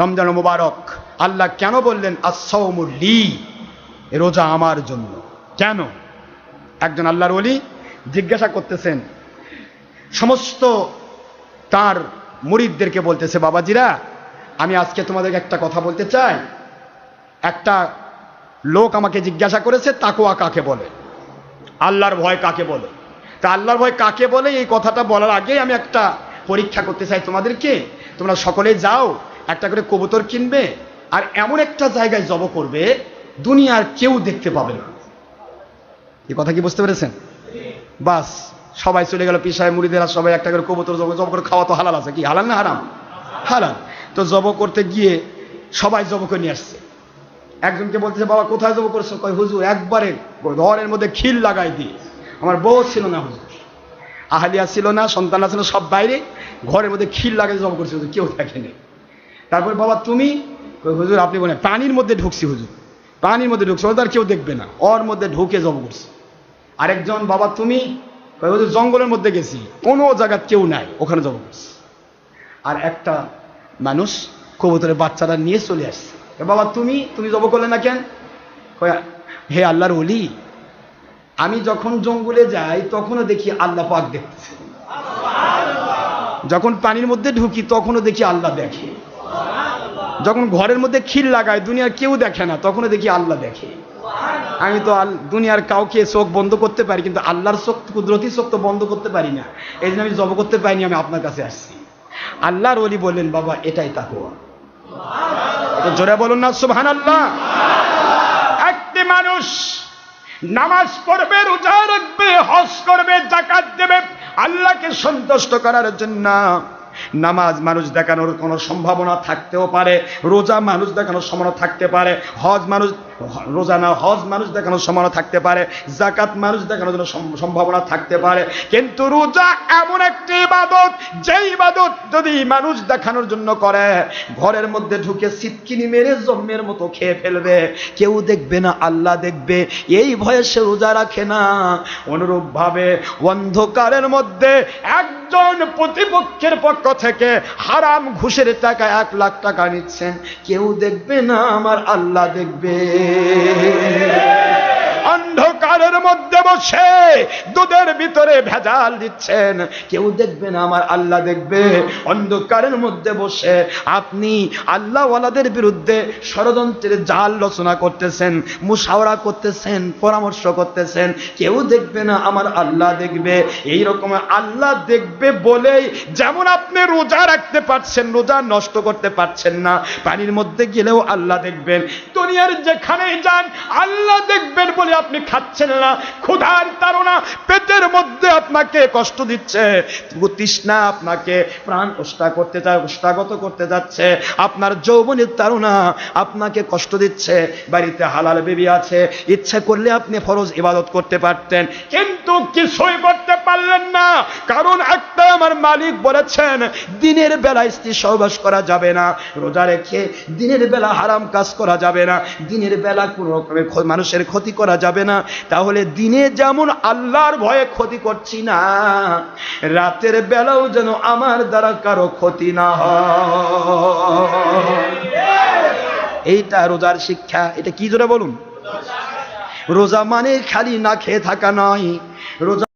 রমজান মুবারক। আল্লাহ কেন বললেন আসৌমুল্লি রোজা আমার জন্য। কেন? একজন আল্লাহর ওলি জিজ্ঞাসা করতেছেন, সমস্ত তার মুরিদদেরকে বলতেছে, বাবাজিরা, আমি আজকে তোমাদেরকে একটা কথা বলতে চাই। একটা লোক আমাকে জিজ্ঞাসা করেছে তাকুয়া কাকে বলে? আল্লাহর ভয় কাকে বলে? তা আল্লাহর ভয় কাকে বলে? এই কথাটা বলার আগেই আমি একটা পরীক্ষা করতে চাই তোমাদেরকে। তোমরা সকলে যাও একটা করে কবুতর কিনবে আর এমন একটা জায়গায় জব করবে, দুনিয়ার কেউ দেখতে পাবে না। এই কথা কি বুঝতে পেরেছেন? বাস, সবাই চলে গেল পিসায় মুড়িদেরা সবাই একটা করে কবুতর জব জব করে খাওয়া তো হালাল আছে কি? হালাল না হারাম? হালাল। তো জব করতে গিয়ে সবাই জব করে নিয়ে আসছে। একজনকে বলতেছে, বাবা, কোথায় জব করছ? কয়, হুজুর, একবারে ঘরের মধ্যে খিল লাগাই দিয়ে আমার বউ ছিল না হুজুর। আহালিয়া ছিল না সন্তান ছিল সব বাইরে ঘরের মধ্যে খিল লাগাই জব করছে হুজুর, কেউ দেখেনি। তারপর বাবা, তুমি? হুজুর, আপনি বলেন পানির মধ্যে ঢুকছি হুজুর। পানির মধ্যে ঢুকছি ওদের কেউ দেখবে না। ওর মধ্যে ঢুকে জব করছি। আরেকজন, বাবা, তুমি? হুজুর, জঙ্গলের মধ্যে গেছি। কোনো জায়গার কেউ নাই, ওখানে জব করছি। আর একটা মানুষ কবুতরের বাচ্চারা নিয়ে চলে আসছে। বাবা, তুমি? তুমি জব করলে না কেন? হে আল্লাহর ওলি, আমি যখন জঙ্গলে যাই, তখনও দেখি আল্লাহ পাক দেখতেছে। যখন পানির মধ্যে ঢুকি, তখনও দেখি আল্লাহ দেখে। যখন ঘরের মধ্যে খিল লাগায়, দুনিয়ার কেউ দেখে না, তখনও দেখি আল্লাহ দেখে। আমি তো দুনিয়ার কাউকে চোখ বন্ধ করতে পারি, কিন্তু আল্লাহর চোখ, কুদরতি চোখ তো বন্ধ করতে পারি না। এই জন্য আমি জব করতে পারিনি, আমি আপনার কাছে আসছি। আল্লাহর ওলি বললেন, বাবা, এটাই তাকুয়া জোরে বলুন না সুবহান আল্লাহ একটি মানুষ নামাজ পড়বে, রোজা রাখবে, হজ করবে জাকাত দেবে, আল্লাহকে সন্তুষ্ট করার জন্য নামাজ মানুষ দেখানোর কোনো সম্ভাবনা থাকতেও পারে, রোজা মানুষ দেখানোর সম্ভাবনা থাকতে পারে, হজ মানুষ, রোজা না, হজ মানুষ দেখানোর সম্ভাবনা থাকতে পারে, জাকাত মানুষ দেখানোর জন্য সম্ভাবনা থাকতে পারে। কিন্তু রোজা এমন একটি ইবাদত যে ইবাদত যদি মানুষ দেখানোর জন্য করে, ঘরের মধ্যে ঢুকে সিটকিনি মেরে জম্মের মতো খেয়ে ফেলবে। কেউ দেখবে না, আল্লাহ দেখবে। এই ভয়ে সে রোজা রাখে না। অনুরূপ ভাবে অন্ধকারের মধ্যে একজন প্রতিপক্ষের পক্ষ থেকে হারাম ঘুষের টাকা এক লাখ টাকা নিচ্ছেন কেউ দেখবে না, আমার আল্লাহ দেখবে। অন্ধকারের মধ্যে বসে দুধের ভিতরে ভেজাল দিচ্ছেন। কেউ দেখবে না, আমার আল্লাহ দেখবে। অন্ধকারের মধ্যে বসে আপনি আল্লাহওয়ালাদের বিরুদ্ধে ষড়যন্ত্রের জাল রচনা করতেছেন মুশাওরা করতেছেন, পরামর্শ করতেছেন। কেউ দেখবে না, আমার আল্লাহ দেখবে। এই রকম আল্লাহ দেখবে বলেই যেমন আপনি রোজা রাখতে পারছেন, রোজা নষ্ট করতে পারছেন না, পানির মধ্যে গেলেও আল্লাহ দেখবেন। দুনিয়ার যেখানেই যান, আল্লাহ দেখবেন বলে আপনি খাচ্ছেন না। ক্ষুধার তারা পেটের মধ্যে আপনাকে কষ্ট দিচ্ছে। তৃষ্ণা আপনাকে প্রাণ কষ্টা করতে চায় কষ্টাগত করতে যাচ্ছে। আপনার যৌবনের তারা আপনাকে কষ্ট দিচ্ছে। বাড়িতে হালাল বেবি আছে, ইচ্ছে করলে আপনি ফরজ ইবাদত করতে পারতেন। কিন্তু কিছুই করতে পারলেন না। কারণ মালিক বলেছেন, দিনের বেলা স্ত্রী সহবাস করা যাবে না, রোজা রেখে দিনের বেলা হারাম কাজ করা যাবে না, দিনের বেলা কোনো রকমের মানুষের ক্ষতি করা যাবে না। তাহলে দিনে যেমন আল্লাহর ভয়ে ক্ষতি করছি না, রাতের বেলাও যেন আমার দ্বারা কারও ক্ষতি না এইটা রোজার শিক্ষা, এটা কি জোরে বলুন? রোজা মানে খালি না খেয়ে থাকা নয়, রোজা